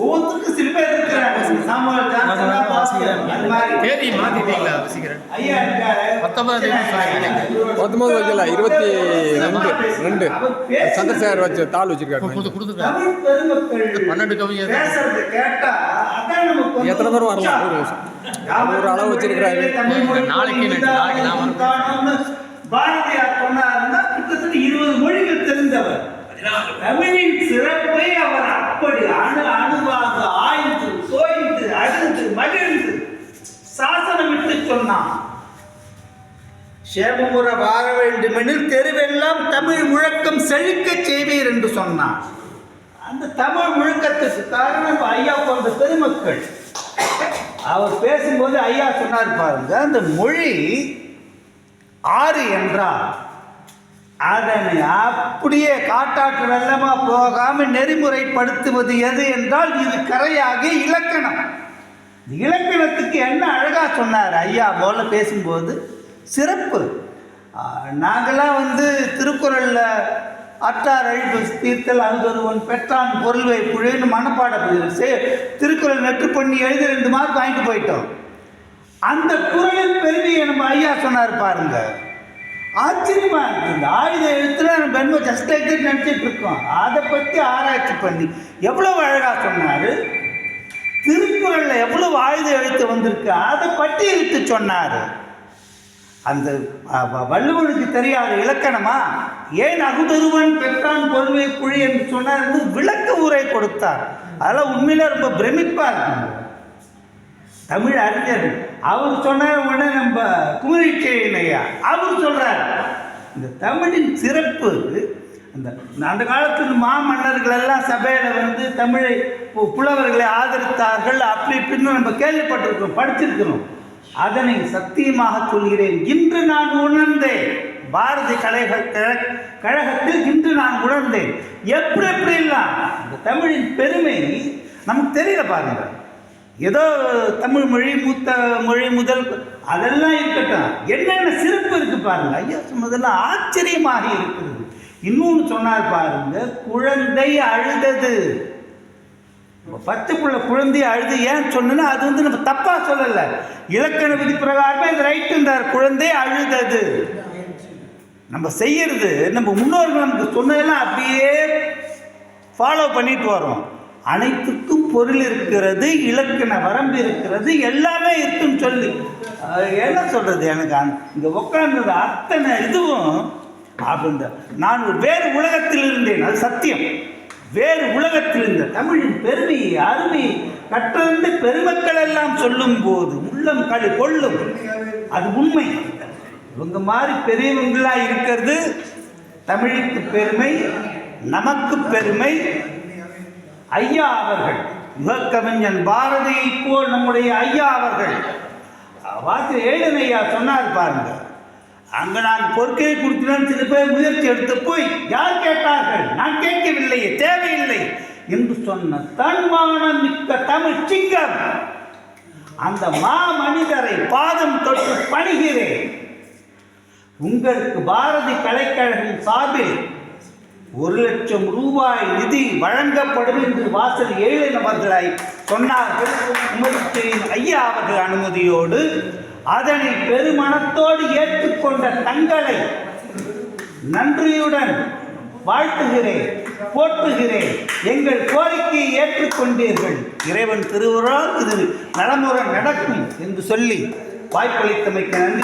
ஒவ்வொருத்தருக்கும் சில பேர் இருக்கிறாங்க. சாமுவேல் ஜான்சன் தான் பாஸ்கர். அது மாதிரி. தேதி மாத்திட்டீங்களா? சீக்கிரம். ஐயா இருக்காரு. பத்தொன்பது வைக்கல இருபத்தி ரெண்டு ரெண்டு. சந்திரசேகர் வச்ச தாள் வச்சிருக்காரு. பன்னெண்டு கவிஞர். எத்தனை பேர் வரலாம்? ஒரு அளவு வச்சிருக்கிறாரு. நாளைக்கு நாளைக்கு நான் சேமமுற வாழ வேண்டுமெனில் தெருவெல்லாம் தமிழ் முழக்கம் செழிக்கச் செய்வீர் என்று சொன்னான். அந்த தமிழ் முழக்கத்துக்கு காரணம் ஐயா போன்ற பெருமக்கள். அவர் பேசும்போது ஐயா சொன்னார் பாருங்க அந்த மொழி ஆறு என்றால் அதனை அப்படியே காட்டாற்று வெள்ளமா போகாம நெறிமுறைப்படுத்துவது எது என்றால் இது கரையாக இலக்கணம். இலக்கணத்துக்கு என்ன அழகா சொன்னார் ஐயா போல பேசும்போது? சிறப்பு. நாங்களாம் நாங்கெல்லாம் வந்து திருக்குறளில் அற்றார் அழிப்பு தீர்த்தல் அழுதொருவன் பெற்றான் பொருள்வை புழைன்னு மனப்பாட திருக்குறள் நெற்று பண்ணி எழுதி ரெண்டு மார்க் வாங்கிட்டு போயிட்டோம். அந்த குரலின் பெருமையை நம்ம ஐயா சொன்னார் பாருங்க. ஆச்சரியமா இருக்கு. இந்த ஆயுத எழுத்துல நம்ம பெண்மை ஜஸ்ட் லைக் நினச்சிட்டு இருக்கோம். அதை பற்றி ஆராய்ச்சி பண்ணி எவ்வளவு அழகாக சொன்னார்? திருக்குறளில் எவ்வளவு ஆயுத எழுத்து வந்திருக்கு? அதை பட்டியலிட்டு சொன்னார். அந்த வள்ளுவனுக்கு தெரியாத இலக்கணமா? ஏன் அகுதருவன் பெற்றான் பொறுமை குழி என்று சொன்னார் என்று விளக்க உரை கொடுத்தார். அதெல்லாம் உண்மையில ரொம்ப பிரமிப்பா இருக்கும். தமிழ் அறிஞர் அவர் சொன்ன உடனே நம்ம குமரிச்செழியன் ஐயா அவர் சொல்றார் இந்த தமிழின் சிறப்பு அந்த அந்த காலத்தில் மாமன்னர்கள் எல்லாம் சபையில் வந்து தமிழை புலவர்களை ஆதரித்தார்கள் அப்படி இப்படின்னு நம்ம கேள்விப்பட்டிருக்கிறோம் படிச்சிருக்கிறோம். அதனை சத்தியமாக சொல்கிறேன். இன்று நான் உணர்ந்தேன். பாரதி கழக கழகத்தில் இன்று நான் உணர்ந்தேன். எப்படி எப்படிலாம் இந்த தமிழின் பெருமை நமக்கு தெரியல பாருங்க. ஏதோ தமிழ் மொழி மூத்த மொழி முதல் அதெல்லாம் இருக்கட்டும். என்னென்ன சிறப்பு இருக்கு பாருங்க. ஐயா சொன்னதெல்லாம் ஆச்சரியமாக இருக்கிறது. இன்னொன்று சொன்னார் பாருங்க குழந்தை அழுதது. பத்துக்குள்ள குழந்தைய குழந்தை அழுது ஏன் சொன்னா அது வந்து நம்ம தப்பா சொல்லல. இலக்கண விதி பிரகாரமே இது ரைட்டுன்றார். குழந்தை அழுதது. நம்ம செய்யறது நம்ம முன்னோர்கள் நமக்கு சொன்னதெல்லாம் அப்படியே ஃபாலோ பண்ணிட்டு வரோம் அனைத்துக்கும் பொருள் இருக்கிறது இலக்கண வரம்பு இருக்கிறது எல்லாமே இருக்குன்னு சொல்லி. என்ன சொல்றது எனக்கு? அந்த- இங்க உட்கார்ந்தது அத்தனை இதுவும் அப்படின்ற நான் ஒரு வேறு உலகத்தில் இருந்தேன் அது சத்தியம். வேறு உலகத்தில் இருந்த தமிழின் பெருமையை அருமை கற்றிருந்த பெருமக்கள் எல்லாம் சொல்லும் போது உள்ளம் கழு கொள்ளும். அது உண்மை. இவங்க மாதிரி பெரியவங்களா இருக்கிறது தமிழுக்கு பெருமை நமக்கு பெருமை. ஐயா அவர்கள் யுகக்கவிஞன் பாரதியை போல் நம்முடைய ஐயா அவர்கள். வாக்கு ஏழன் ஐயா சொன்னார் பாருங்கள் அங்க நான் பொறுக்கையை கொடுக்கிறேன் சில பேர் முயற்சி எடுத்து போய் யார் கேட்டார்கள்? நான் கேட்கவில்லையே தேவையில்லை என்று சொன்ன தன்மானம் மிக்க தமிழ் சிங்கம் அந்த மா மனிதரை பாதம் தொட்டு பணிகிறேன். உங்களுக்கு பாரதி கலைக்கழகம் சார்பில் ஒரு லட்சம் ரூபாய் நிதி வழங்கப்படும் என்று வாசல் ஏழு நபர்களை சொன்னார்கள். ஐயா அவர்கள் அனுமதியோடு அதனை பெருமனத்தோடு ஏற்றுக்கொண்ட தங்களை நன்றியுடன் வாழ்த்துகிறேன் போற்றுகிறேன். எங்கள் கோரிக்கையை ஏற்றுக்கொண்டீர்கள். இறைவன் திருவுரால் இது நலமுறை நடக்கும் என்று சொல்லி வாய்ப்பளித்தமைக்கு நன்றி.